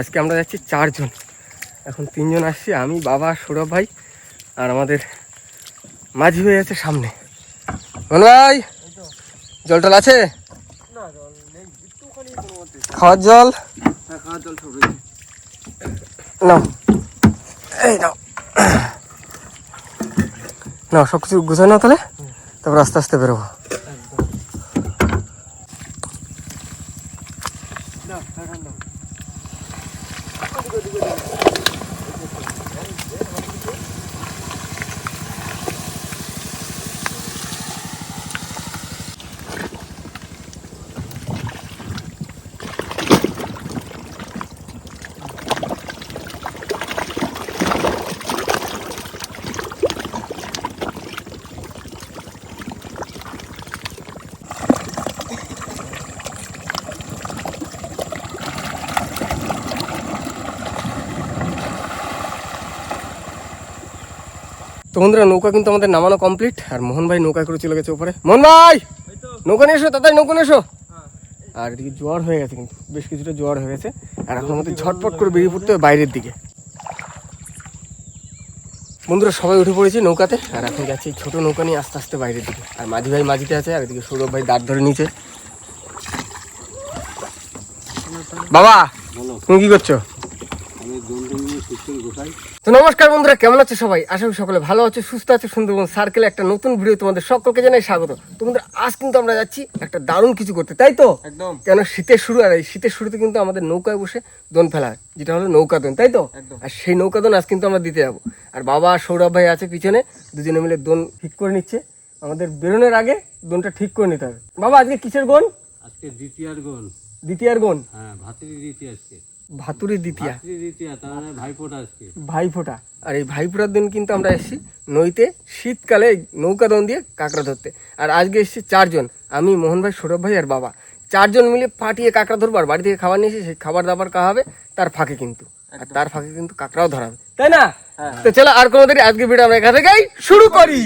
আজকে আমরা যাচ্ছি চারজন। এখন তিনজন আসছি, আমি, বাবা, সৌরভ ভাই আর আমাদের মাঝি হয়ে আছে সামনে। ভাই, জল টল আছে? খাওয়ার জল? নাও। এই নাও। নাও সব কিছু তাহলে, তারপর আস্তে আস্তে বেরোবো। তো বন্ধুরা, নৌকা কিন্তু আমাদের নামানো কমপ্লিট আর মোহন ভাই নৌকা করে চলে গেছে উপরে। মোহন ভাই! নৌকা নিয়ে এসো, তাড়াতাড়ি নৌকা নিয়ে এসো। আর এদিকে জোয়ার হয়ে গেছে কিন্তু, বেশ কিছুটা জোয়ার হয়ে গেছে। আর এখন আমাদের ঝটপট করে বেরিয়ে পড়তে হবে বাইরের দিকে। বন্ধুরা, সবাই উঠে পড়েছি নৌকাতে। আর এখন যাচ্ছি ছোট নৌকা নিয়ে আস্তে আস্তে বাইরের দিকে। আর মাঝি ভাই মাঝিতে আছে, আর এদিকে সৌরভ ভাই দাঁত ধরে নিচে। বাবা, তুমি কি করছ? তো নমস্কার বন্ধুরা কেমন আছে সবাই? আশা করি সকলে ভালো আছে সুস্থ আছে সুন্দরবন সার্কেলে একটা নতুন ভিডিও তোমাদের সকলকে জানাই স্বাগত। তো বন্ধুরা আজ কিন্তু আমরা যাচ্ছি একটা দারুণ কিছু করতে তাই তো? একদম। কেন শীতের শুরু আর এই শীতের শুরুতে কিন্তু আমাদের নৌকায় বসে দোন ফেলা হয়, যেটা হলো নৌকা দোন তাই তো? আর সেই নৌকা দোন আজ কিন্তু আমরা দিতে যাব। আর বাবা আর সৌরভ ভাই আছে পিছনে দুজনে মিলে দোন ঠিক করে নিচ্ছে। আমাদের বেরোনোর আগে দোনটা ঠিক করে নিতে হবে। বাবা আজকে কিসের গোন? আজকে দ্বিতীয়ার গুণ দ্বিতীয়ার গোন। হ্যাঁ ভাতৃ দ্বিতীয় আজকে ভাতুরি দ্বিতীয়া। ভাইফোঁটা আজকে। ভাইফোঁটা। আর এই ভাইফোঁটার দিন কিন্তু আমরা এসেছি নইতে শীতকালে নৌকা দন দিয়ে কাঁকড়া ধরতে। আর আজকে এসেছি চারজন আমি মোহন ভাই সৌরভ ভাই আর বাবা। চারজন মিলে পাটিয়ে কাঁকড়া ধরবো আর বাড়ি থেকে খাবার নিয়ে এসে সেই খাবার দাবার খাওয়াবে তার ফাঁকে কিন্তু। আর তার ফাঁকে কিন্তু কাঁকড়াও ধরাবে তাই না? তো চলো আর কোনো দেরি আজকে ভিডিও আমরা এখান থেকেই শুরু করি।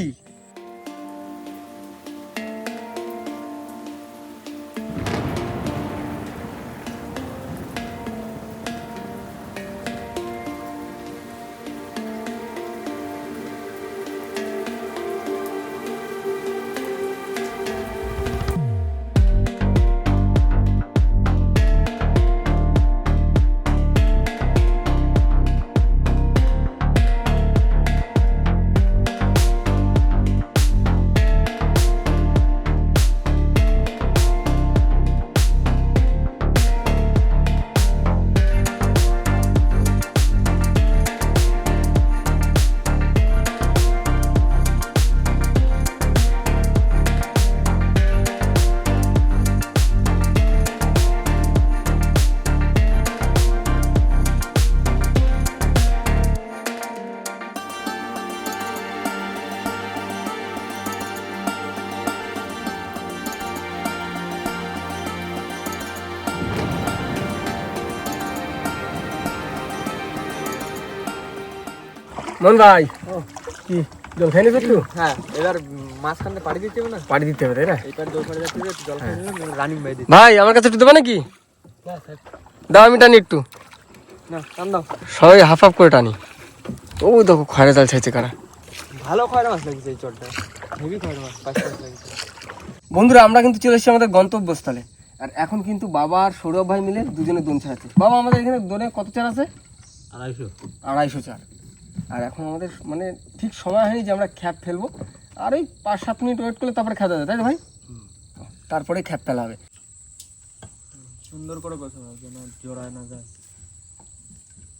মন ভাই কি জল খাই নিছো একটু? হ্যাঁ এবার মাঝখানে পাড়ি দিতে হবে না? পাড়ি দিতে হবে তাই না? এইবার জল পড়ে যাচ্ছে জল নিলাম রানিং দিতে ভাই আমার কাছে একটু দেবে নাকি? দাও আমি টানি একটু। না টান দাও। সবাই হাফ হাফ করে টানি। ও দেখো খয়রা জাল ছাইছে কারা। ভালো খয়রা মাছ লাগছে এই চটটা। হেভি খয়রা মাছ পাঁচ মাছ লাগছে বন্ধুরা আমরা কিন্তু চলে এসেছি আমাদের গন্তব্যস্থলে। আর এখন কিন্তু বাবা আর সৌরভ ভাই মিলে দুজনে দোন ছাড়াচ্ছে। বাবা আমাদের এখানে দোনে কত চার আছে? আড়াইশো। আড়াইশো চার। আর এখন আমাদের মানে ঠিক সময় হয়নি যে আমরা খ্যাপ ফেলব। আর ওই পাঁচ সাত মিনিট ওয়েট করলে তারপরে খেতে হবে তাই তো ভাই? তারপরে খ্যাপ ফেলা হবে। সুন্দর করে বসে হবে যেন জোড়ায় না যায়।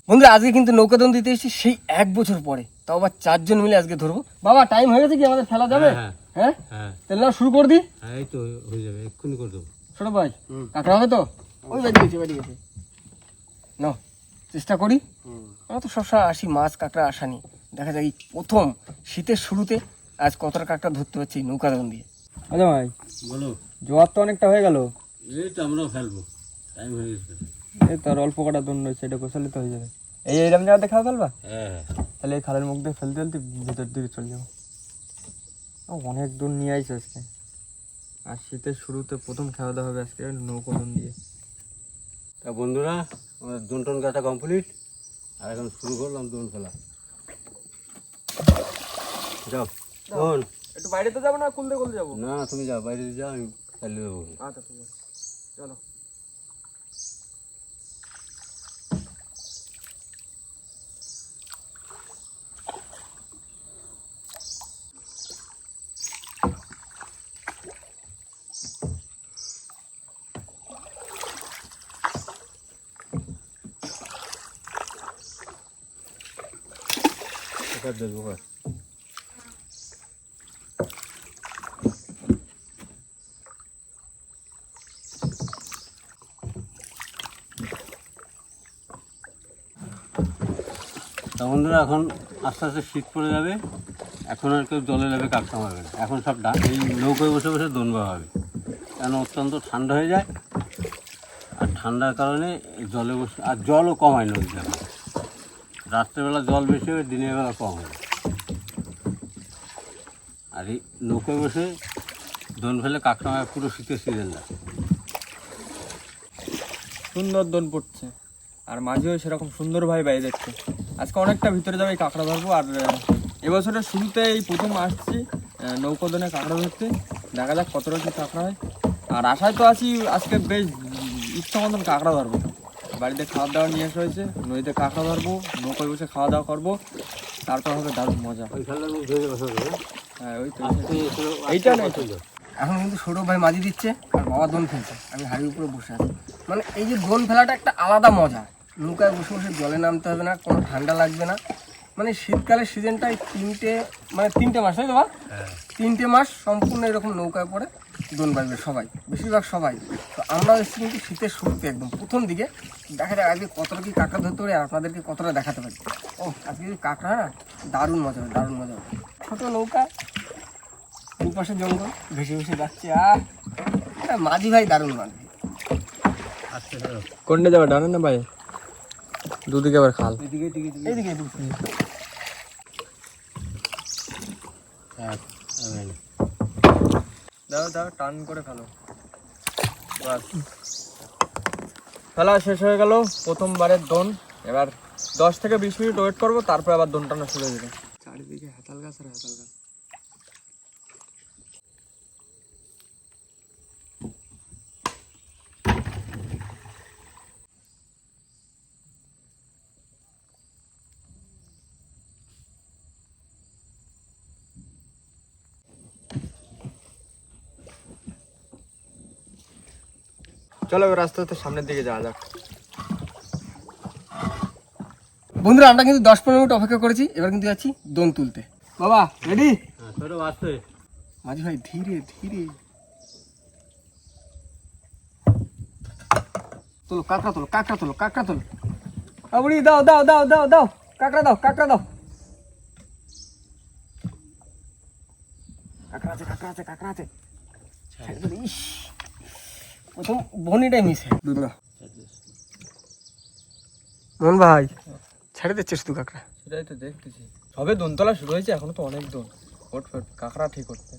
বন্ধুরা আজকে কিন্তু নৌকা দোন দিতে এসেছি সেই এক বছর পরে। তাও আবার চারজন মিলে আজকে ধরবো। বাবা টাইম হয়ে গেছে কি আমাদের ফেলা যাবে? হ্যাঁ হ্যাঁ। হ্যাঁ? তাহলে না শুরু করে দিই হ্যাঁ এই তো হয়ে যাবে এক্ষুনি করে দেবো। ছোট ভাই কাঁকড়া হবে তো? ওই বাড়ি গেছে বাড়ি গেছে। নাও। চেষ্টা করি। আমরা তো সবসময় আসি মাছ কাঁকড়া আসা নি দেখা যায় প্রথম শীতের শুরুতে আজ কতটা কাঁকড়া ধরতে পারছি নৌকা দন দিয়ে। আচ্ছা ভাই বলো। জোয়ার তো অনেকটা হয়ে গেল। এই তো আমরাও ফেলব টাইম হয়ে গেছে। এই তো আর অল্প কটা দণ্ড রয়েছে এটা গোসালে তো হয়ে যাবে। এই এইরকম জায়গাতে খাওয়া ফেলবা? হ্যাঁ। তাহলে এই খালের মুখ দিয়ে ফেলতে ফেলতে ভিতর দিকে চলে যাব। অনেক দূর নিয়ে আইছে আজকে। আর শীতের শুরুতে প্রথম খাওয়া দাওয়া হবে আজকে নৌকো দিয়ে। তা বন্ধুরা আমাদের দোন টোন গাছা কমপ্লিট আর এখন শুরু করলাম দোন খেলা। যাও কোন একটু বাইরে তো যাব না কুলতে কুলতে যাব? না তুমি যাও বাইরে যাও আমি চালিয়ে দেবো। আচ্ছা ঠিক আছে। চলো। দেখব বন্ধুরা, এখন আস্তে আস্তে শীত পড়ে যাবে। এখন আর কেউ জলে যাবে কাকটা মারবে না। এখন সব ডা এই নৌকোয় বসে বসে দোনবা হবে। কেন অত্যন্ত ঠান্ডা হয়ে যায়। আর ঠান্ডার কারণে জলে বসে আর জলও কমায় নদীতে। রাত্রেবেলা জল বেশি হবে, দিনের বেলা কম হবে। আর এই নৌকোয় বসে দোন ফেলে কাকটা মারে পুরো শীতের সিজনটা সুন্দর দোন পড়ছে। আর মাঝেও সেরকম সুন্দর ভাই বাইরে যাচ্ছে আজকে অনেকটা ভিতরে যাবে, এই কাঁকড়া ধরবো। আর এবছরের শুরুতে এই প্রথম আসছি নৌকো দোনে কাঁকড়া ধরতে। দেখা যাক কতটা কি কাঁকড়া হয়। আর আশায় তো আছি আজকে বেশ ইচ্ছা মতন কাঁকড়া ধরবো। বাড়িতে খাওয়া দাওয়া নিয়ে আসা হয়েছে নদীতে কাঁকড়া ধরবো নৌকায় বসে খাওয়া দাওয়া করব তারপর হবে দারুণ মজা। দেবে হ্যাঁ? ওই তো। এইটা না এখন কিন্তু সৌরভ ভাই মাঝি দিচ্ছে আর বাবা দোন ফেলছে আমি হাড়ির উপরে বসে আছি। মানে এই যে দোন ফেলাটা একটা আলাদা মজা। নৌকায় বসে বসে জলে নামতে হবে না কোনো ঠান্ডা লাগবে না। মানে শীতকালের সিজনটাই তিনটে মানে তিনটে মাস তাই তো বাবা? হ্যাঁ। তিনটে মাস সম্পূর্ণ এরকম নৌকায় পড়ে দোন বাড়বে সবাই বেশিরভাগ সবাই। তো আমরা এসেছি কিন্তু শীতের শুরুতে একদম প্রথম দিকে। দেখা যায় আজকে কতটা কি কাঁকড়া ধরতে পারি আর আপনাদেরকে কতটা দেখাতে পারি। ও আজকে যদি কাঁকড়া না দারুণ মজা হবে দারুণ মজা হবে। ছোটো নৌকা দুপাশে জঙ্গল ভেসে ভেসে যাচ্ছে আর মাঝি ভাই দারুণ মাঝি। আস্তে ধরো কোনটা যাবে ডানে না ভাই দুদিকে আবার খাল। এদিকে এদিকে এদিকে এইদিকে এইদিকে হ্যাঁ হবে না। দাও দাও, টান করে ফেলো। খেলা শেষ হয়ে গেল, প্রথমবারের দোন। এবার দশ থেকে বিশ মিনিট ওয়েট করব, তারপর আবার দোন টানা শুরু হয়ে যাবে। চারিদিকে হেতাল গাছ আর হেতাল গাছ। চলো আস্তে সামনের দিকে যাওয়া যাক। বন্ধুরা আমরা কিন্তু দশ পনেরো মিনিট অপেক্ষা করেছি এবার কিন্তু যাচ্ছি দোন তুলতে। বাবা রেডি হ্যাঁ মাঝি ভাই ধীরে ধীরে। তোলো কাঁকড়া তোলো কাঁকড়া তোলো কাঁকড়া তোলো। আবুড়ি দাও দাও দাও দাও দাও কাঁকড়া দাও কাঁকড়া দাও। কাঁকড়া আছে কাঁকড়া আছে কাঁকড়া আছে। ইস। প্রথম বনিটাই মিশে। মন ভাই ছেড়ে দিচ্ছিস তুই কাঁকড়া? সেটাই তো দেখতেছি। সবে দোন তোলা শুরু হয়েছে এখনও তো অনেক দোন। ফট ফট কাঁকড়া ঠিক করতে।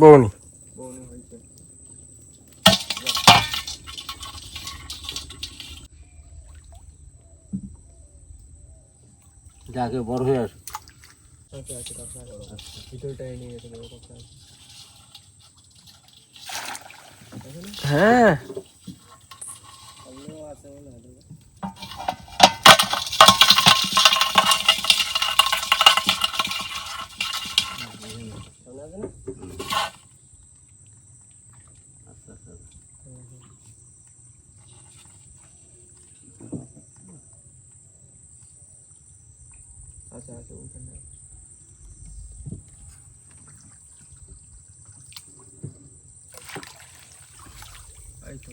বৌনি। হয়েছে। যাকে বড় হয়ে আসো। আছে আছে কাঁকড়া ভিতরটাই নিয়ে গেছে বড় কাঁকড়া আছে। হ্যাঁ আলুও আছে মনে হয় দেখো। আস্তে আস্তে আছে আছে ওইখানে এই তো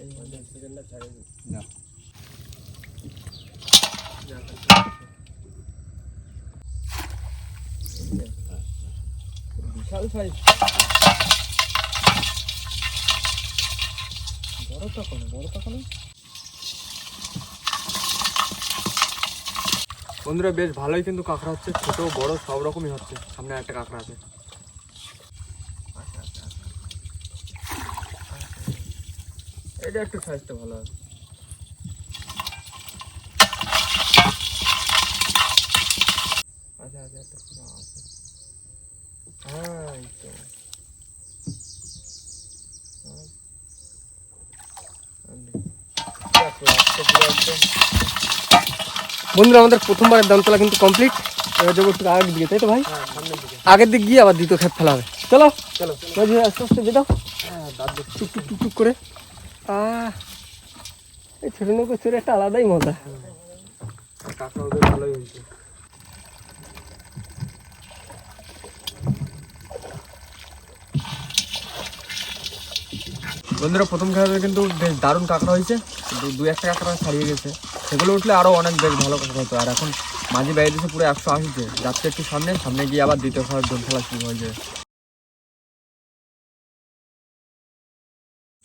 এই মানে সেকেন্ডটা ছাড়ে দিই না বন্ধুরা বেশ ভালোই কিন্তু কাঁকড়া হচ্ছে। ছোট বড় সব রকমই হচ্ছে। সামনে একটা কাঁকড়া আছে। এটা একটু সাইজটা ভালো আছে আচ্ছা আচ্ছা একটা পুরো আছে হ্যাঁ এই তো হ্যাঁ। আর দেখি। দেখ, লাস্টে পুরো একদম বন্ধুরা আমাদের প্রথমবারের দামতলা কিন্তু কমপ্লিট এবার যাব একটু আগের দিকে তাই তো ভাই? হ্যাঁ আগের দিক গিয়ে আবার দ্বিতীয় খেপ ফেলা হবে। চলো চলো। আস্তে আস্তে যেটাও হ্যাঁ টুক টুক টুক টুক করে। আহ এই ছোট নৌকো চড়ে একটা আলাদাই মজা। ভালোই হয়েছে। বন্ধুরা প্রথম খেলাতে কিন্তু বেশ দারুণ কাঁকড়া হয়েছে। কিন্তু দু একটা কাঁকড়া ছাড়িয়ে গেছে। সেগুলো উঠলে আরও অনেক বেশ ভালো কাঁকড়া হতো। আর এখন মাঝে বাইরে দিয়েছে পুরো একশো আশিতে যাচ্ছে একটু সামনে। সামনে গিয়ে আবার দ্বিতীয় খেলার দোল খেলা শুরু হয়ে যাবে।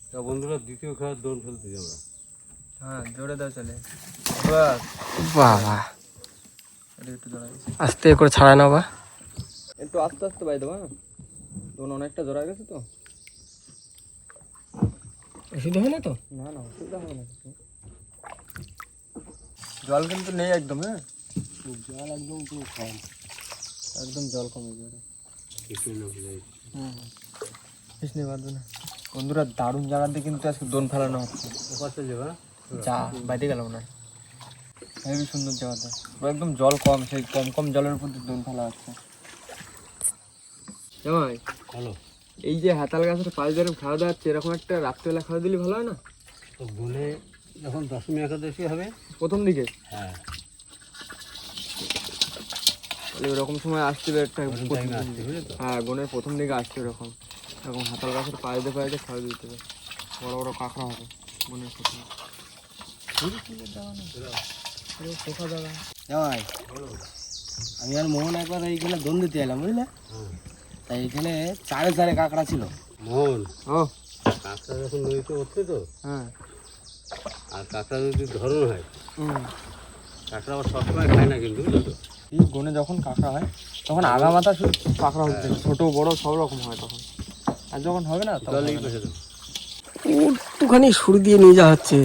তা বন্ধুরা দ্বিতীয় খেলার দোল ফেলতে যাব হ্যাঁ জোরে দাও চলে। বাবা। আস্তে করে ছাড়া না বা। একটু আস্তে আস্তে বাই দেবো তখন অনেকটা জোড়া গেছে তো। অসুবিধা হয় না তো? না না অসুবিধা হবে না কিছু। জল কিন্তু নেই একদম হ্যাঁ? জল একদম তো কম। একদম জল কমে যাবে। নেই। পারবে না। বন্ধুরা দারুণ জায়গাতে কিন্তু আজকে দোন ফেলানো হচ্ছে। ওপাশে যাবা? যা বাইরে গেল না। হেবি সুন্দর জায়গাটা। একদম জল কম সেই কম কম জলের উপর দোন ফেলা হচ্ছে। জামাই হ্যালো। এই যে হাতাল গাছের পাশ ধরে খাওয়া দাওয়া হচ্ছে এরকম একটা রাত্রেবেলা খাওয়া দিলে ভালো হয় না? তো দোলে যখন দশমী একাদশী হবে প্রথম দিকে? হ্যাঁ। তাহলে ওরকম সময় আসতে হবে একটা হ্যাঁ বোনের প্রথম দিকে আসছে ওরকম। এরকম হাতাল গাছের পায়ে পায়ে খাওয়া দিতে হবে। বড় বড় কাঁকড়া হবে বোনের প্রথম আমি আর মোহন একবার এইখানে দোন দিতে এলাম বুঝলে? তাই এখানে চারে চারে কাঁকড়া ছিল। মোহন ও। কাঁকড়া যখন নদীতে উঠছে তো হ্যাঁ। আর কাঁকড়া যদি ধরন হয় কাঁকড়া আবার সবসময় খায় না কিন্তু বুঝলো তো? এই বনে যখন কাঁকড়া হয় তখন আগা মাথা শুধু কাঁকড়া হচ্ছে ছোট বড় সব রকম হয় তখন। আর যখন হবে না তখন একটুখানি সুর দিয়ে নিয়ে যাওয়া হচ্ছে।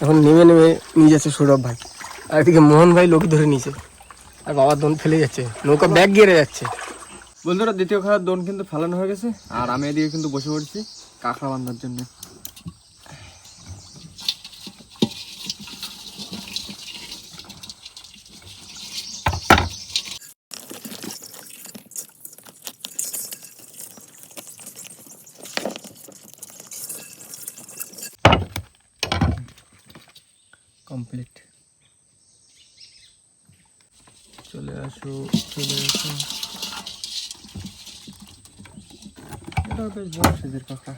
এখন নেমে নেমে নিয়ে যাচ্ছে সৌরভ ভাই। আর এদিকে মোহন ভাই লোক ধরে নিয়েছে। আর বাবার দোন ফেলে যাচ্ছে। নৌকা ব্যাগ গিয়ে যাচ্ছে। বন্ধুরা, দ্বিতীয় খেলার দোন কিন্তু ফেলানো হয়ে গেছে। আর আমি এদিকে কিন্তু বসে পড়ছি কাঁকড়া বান্ধার জন্য কমপ্লিট চলে আসো চলে আসো এটা বেশ বড় সাইজের কাঁকড়া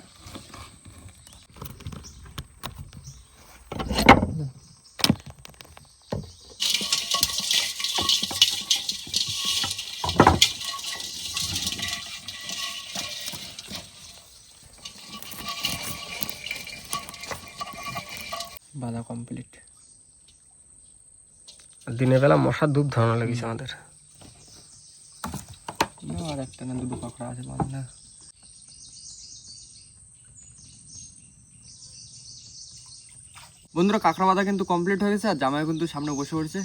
বাঁধা কমপ্লিট দিনের বেলা মশার ধূপ ধরানো লেগেছে আমাদের। আর একটা না দুটো কাঁকড়া আছে বাঁধা। বন্ধুরা কাঁকড়া বাঁধা কিন্তু কমপ্লিট হয়ে গেছে আর জামাই কিন্তু সামনে বসে পড়ছে।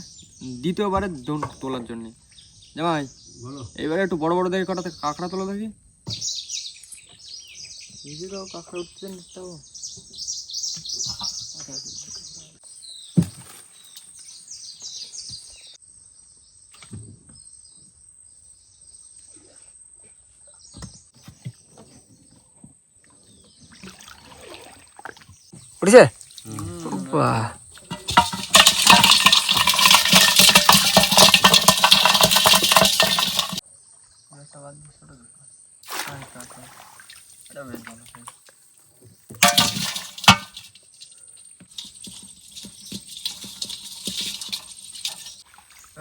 দ্বিতীয়বারে দোন তোলার জন্যে। জামাই এবারে একটু বড় বড় দেখে কটা কাঁকড়া তোলা দেখি। কাঁকড়া উঠছে তাও। উঠেছে? বাহ এটা। এটা।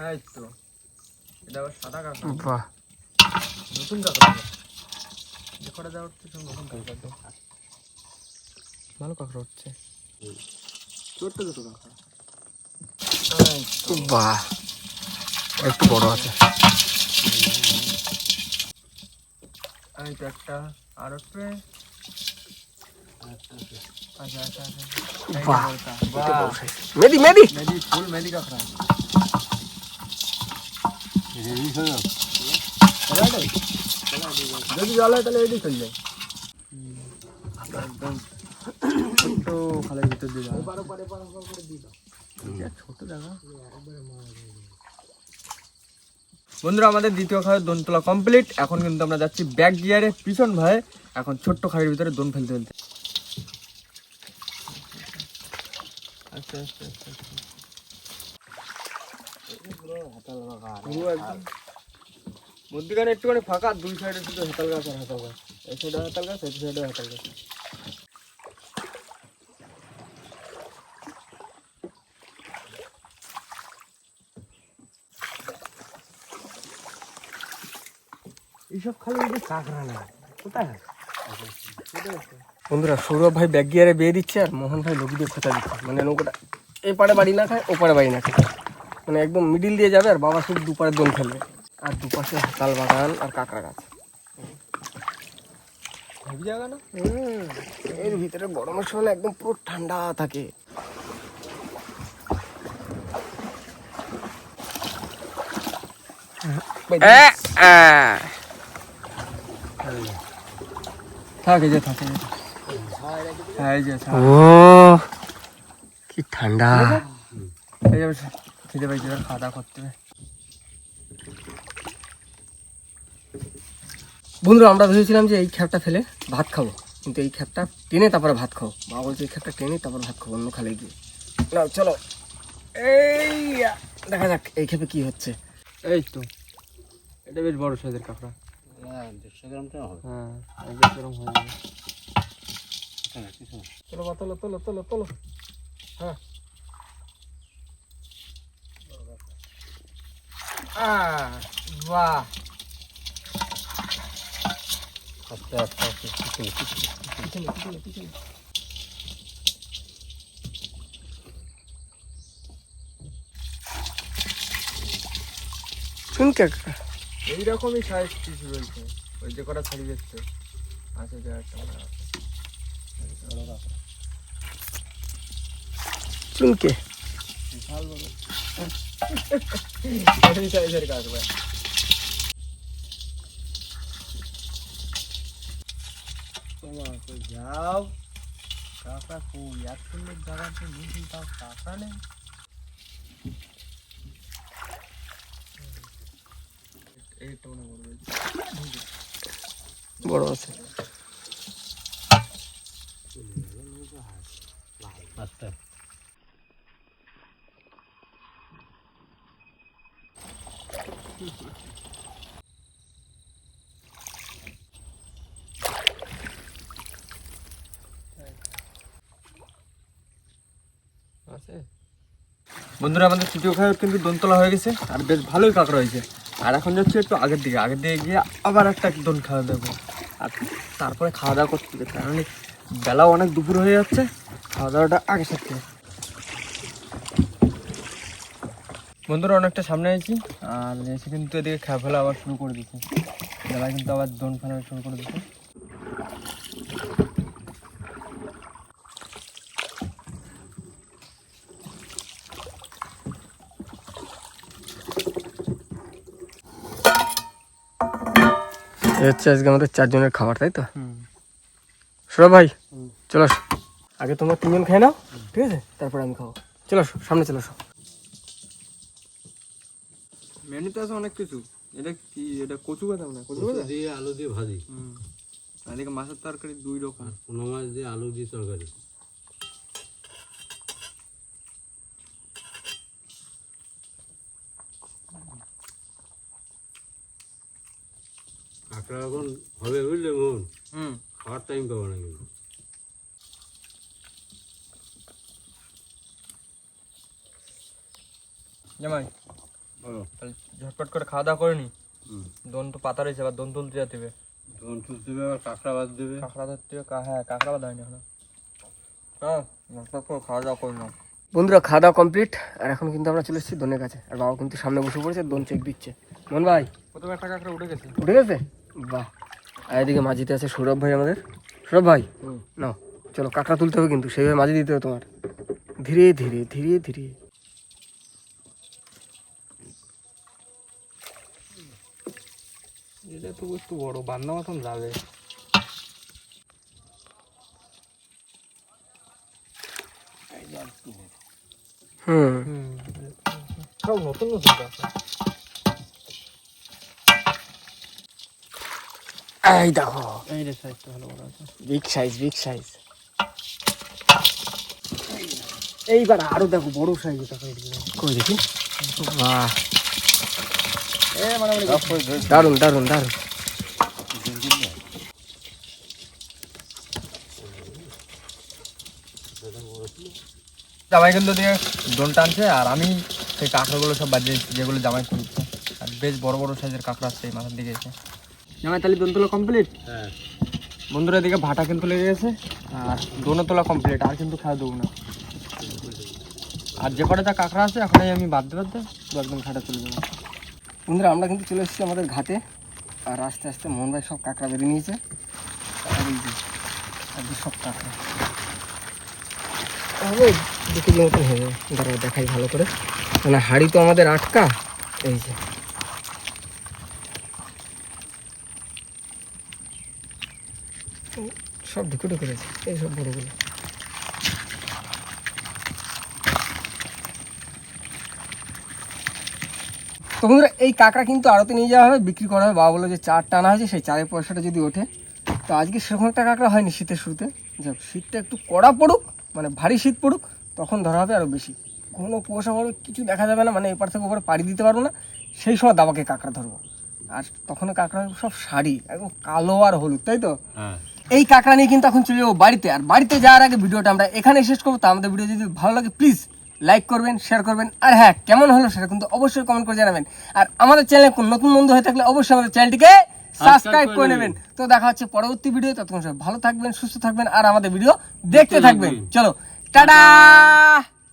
এই তো এটা আবার সাদা কাঁকড়া বাহ নতুন কাঁকড়া যে কটা যা উঠছে সব নতুন কাঁকড়া ভালো কাঁকড়া উঠছে ছোট্ট ছোট কাঁকড়া এই তো। বাহ একটু বড় আছে আর এই তো একটা আর একটু আচ্ছা আচ্ছা আচ্ছা এই বাহ, বড়টা। এটা বাহ বড় size। মেদি মেদি মেদি ফুল মেদি কাঁকড়া রেডি হয়ে যাও যদি জল হয় তাহলে এটি চলে যায় একদম ছোট্ট খালের ভিতর দিয়ে যাবে ছোট জায়গা বন্ধুরা আমাদের দ্বিতীয় খালের দোন তোলা কমপ্লিট এখন কিন্তু আমরা যাচ্ছি ব্যাক গিয়ারে পিছন ভাই এখন ছোট্ট খালের ভিতরে দোন ফেলতে ফেলতে। আচ্ছা আচ্ছা আচ্ছা মধ্যখানে একটুখানি ফাঁকা দুই সাইডে শুধু হাতাল গাছ আর হাতাল গাছ। এই সাইডে হাতাল গাছ এই সাইডে হাতাল গাছ। এইসব খালি এই কাঁকড়া না কোথায় বন্ধুরা সৌরভ ভাই ব্যাক গিয়ারে বিয়ে দিচ্ছে আর মোহন ভাই লগি দিয়ে খোঁচা দিচ্ছে। মানে নৌকাটা এই পাড়ে বাড়ি না খায় ও পাড়ে বাড়ি না খায়। মানে একদম মিডিল দিয়ে যাবে আর বাবা শুধু দুপারে দোন ফেলবে। আর দুপাশে হাতাল বাগান আর কাঁকড়া গাছ। জায়গা না? এর ভিতরে গরমের সময় একদম পুরো ঠান্ডা থাকে। থাক যে থাকে হ্যাঁ এই যে থাক। ও কি ঠান্ডা। এই যে খেতে পাইছি খাওয়া দাওয়া করতে হবে। বন্ধুরা আমরা ভেবেছিলাম যে এই খ্যাপটা ফেলে ভাত খাব কিন্তু এই খ্যাপটা টেনে তারপরে ভাত খাও মা বলছে এই খ্যাপটা টেনে তারপর ভাত খাব অন্য খালে গিয়ে। না চলো। এই দেখা যাক এই খেপে কি হচ্ছে। এই তো এটা বেশ বড় সাইজের কাঁকড়া। হ্যাঁ দেড়শো গ্রামটা হবে। হ্যাঁ একদম এরকম হয়ে যাবে। হ্যাঁ, কিছু না। চলো বা তোলো তোলো তোলো তোলো। হ্যাঁ। আহ, বাহ। আস্তে আস্তে আস্তে পিছনে, পিছনে। পিছনে পিছনে পিছনে শুন কাকা এইরকমই সাইজ পিস রয়েছে ওই যে কটা ছাড়ি যাচ্ছে আছে যে একটা মনে আছে। চুনকে সাইজের কাঁকড়া তোমার যাও কাঁকড়া কই? এক সুন্দর জায়গাতে নিচে তাও কাঁকড়া নেই এইটা মনে করবে বড় আছে। আস্তে আছে বন্ধুরা, আমাদের তৃতীয় খাবার কিন্তু দোনতলা হয়ে গেছে। আর বেশ ভালোই কাঁকড়া হয়েছে। আর এখন যাচ্ছি একটু আগের দিকে। আগের দিকে গিয়ে আবার একটা একদম খাওয়া দেবো আর তারপরে খাওয়া দাওয়া করতে হবে কারণ বেলাও অনেক দুপুর হয়ে যাচ্ছে। খাওয়া দাওয়াটা আগে সাথে বন্ধুরা, অনেকটা সামনে আছি। আর এসে কিন্তু এদিকে খেয়া ফেলা আবার শুরু করে দিচ্ছি। বেলা কিন্তু আবার দোন ফেলা শুরু করে দিচ্ছে। হচ্ছে আজকে আমাদের চারজনের খাবার তাই তো? হুম। সৌরভ ভাই চলো আগে তোমরা তিনজন খেয়ে নাও ঠিক আছে? তারপর আমি খাব। চলো সামনে চলো আসো। মেনুতে আছে অনেক কিছু। এটা কি এটা কচু বাদাম না? কচু বাদাম? দিয়ে আলু দিয়ে ভাজি। আর মাছের তরকারি দুই রকম। কোনো পোনা মাছ দিয়ে আলু দিয়ে তরকারি। এখন হবে বুঝলে মন? হুম। খাওয়ার টাইম পাবো না কিন্তু। জামাই বলো। তাহলে ঝটপট করে খাওয়া দাওয়া করে নি? দোন তো পাতা রয়েছে আবার দোন তুলতে যেতে হবে। তখন তুলতে হবে আবার কাঁকড়া বাদ দেবে। কাঁকড়া ধরতে হবে হ্যাঁ কাঁকড়া বাঁধা হয়নি এখনও। হ্যাঁ ঝটপট করে খাওয়া দাওয়া করে নাও। বন্ধুরা খাওয়া দাওয়া কমপ্লিট আর এখন কিন্তু আমরা চলে এসেছি দোনের কাছে। আর বাবা কিন্তু সামনে বসে পড়েছে দোন চেক দিচ্ছে। মন ভাই প্রথমে একটা কাঁকড়া উঠে গেছে। উঠে গেছে? বাহ। আর এদিকে মাঝিতে আছে সৌরভ ভাই আমাদের। সৌরভ ভাই না চলো কাঁকড়া তুলতে হবে কিন্তু সেইভাবে মাঝি দিতে হবে তোমার। ধীরে ধীরে ধীরে ধীরে। এটা তো একটু বড় বান্না মতন যাবে হুম। সব নতুন নতুন এই দেখো। এই রে সাইজটা ভালো বড় আছে। বিগ সাইজ বিগ সাইজ এইবার আরও দেখো বড় সাইজ কই দেখি? বাহ এ মানে দারুণ দারুণ দারুণ জামাই কিন্তু দিয়ে ডোন টানছে আর আমি সেই কাঁকড়াগুলো সব বাজিয়ে যেগুলো জামাই তুলছে আর বেশ বড় বড় সাইজের কাঁকড়া আছে এই মাথার দিকে এসে। জামাই তাহলে দোন তোলা কমপ্লিট হ্যাঁ। বন্ধুরা এদিকে ভাটা কিন্তু লেগে গেছে আর দোনো তোলা কমপ্লিট আর কিন্তু খাওয়া দেবো না। আর যে কটা যা কাঁকড়া আছে এখনই আমি বাদতে পুরো একদম খাটা চলে যাব বন্ধুরা আমরা কিন্তু চলে এসেছি আমাদের ঘাটে আর আস্তে আস্তে মোহন ভাই সব কাঁকড়া বেরিয়ে নিয়েছে। আর এই যে, সব কাঁকড়া। তাহলে দু কেজি মতন হয়ে যাবে দাঁড়াও দেখাই ভালো করে। মানে হাড়ি তো আমাদের আটকা। এই যে। সব ঢুকে ঢুকে রয়েছে এই সব বড়গুলো। তো বন্ধুরা এই কাঁকড়া কিন্তু আড়তে নিয়ে যাওয়া হবে বিক্রি করা হবে। বাবা বলল যে চার টানা হয়েছে সেই চারের পয়সাটা যদি ওঠে। তো আজকে সেরকম একটা কাঁকড়া হয়নি শীতের শুরুতে। যাক শীতটা একটু কড়া পড়ুক মানে ভারী শীত পড়ুক তখন ধরা হবে আরও বেশি। কোনো কুয়াশা পড়বে কিছু দেখা যাবে না মানে এপার থেকে ওপরে পাড়ি দিতে পারব না। সেই সময় দাবাকে কাঁকড়া ধরবো। আর তখন কাঁকড়া সব শাড়ি একদম কালো আর হলুদ তাই তো? হ্যাঁ। এই কাঁকড়া নিয়ে কিন্তু এখন চলে যাব বাড়িতে। আর বাড়িতে যাওয়ার আগে ভিডিওটা আমরা এখানে শেষ করব। তো আমাদের ভিডিও যদি ভালো লাগে প্লিজ লাইক করবেন শেয়ার করবেন। আর হ্যাঁ কেমন হলো সেটা কিন্তু অবশ্যই কমেন্ট করে জানাবেন। আর আমাদের চ্যানেলে নতুন বন্ধু হয়ে থাকলে অবশ্যই আমাদের চ্যানেলটিকে সাবস্ক্রাইব করে নেবেন। তো দেখা হচ্ছে পরবর্তী ভিডিও ততক্ষণ সব ভালো থাকবেন সুস্থ থাকবেন আর আমাদের ভিডিও দেখতে থাকবেন। চলো টাটা!